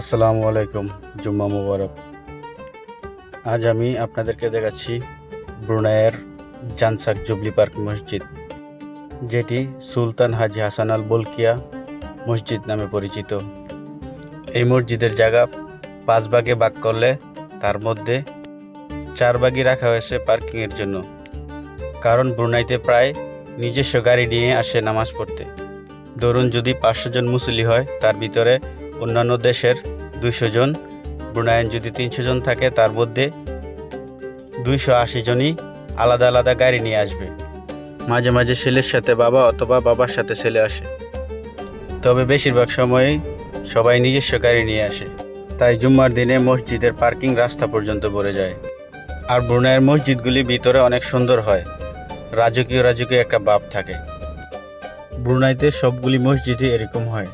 আসসালামু আলাইকুম, জুম্মা মুবারক। আজ আমি আপনাদেরকে দেখাচ্ছি ব্রুনাইয়ের জানসাক জুবলি পার্ক মসজিদ, যেটি সুলতান হাজি হাসান আল বলকিয়া মসজিদ নামে পরিচিত। এই মসজিদের জায়গা পাঁচ ভাগে ভাগ করলে তার মধ্যে চার ভাগই রাখা হয়েছে পার্কিংয়ের জন্য, কারণ ব্রুনাইতে প্রায় নিজস্ব গাড়ি নিয়ে আসে নামাজ পড়তে। ধরুন যদি পাঁচশো জন মুসলি হয়, তার ভিতরে অন্যান্য দেশের দুইশো জন, ব্রুনাইন যদি তিনশো জন থাকে, তার মধ্যে দুইশো আশি জনই আলাদা আলাদা গাড়ি নিয়ে আসবে। মাঝে মাঝে ছেলের সাথে বাবা অথবা বাবার সাথে ছেলে আসে। তবে বেশিরভাগ সময়ই সবাই নিজস্ব গাড়ি নিয়ে আসে। তাই জুম্মার দিনে মসজিদের পার্কিং রাস্তা পর্যন্ত ভরে যায়। আর ব্রুনাইয়ের মসজিদগুলি ভিতরে অনেক সুন্দর হয়। রাজকীয় রাজকীয় একটা বাপ থাকে। ব্রুনাইতে সবগুলি মসজিদই এরকম হয়।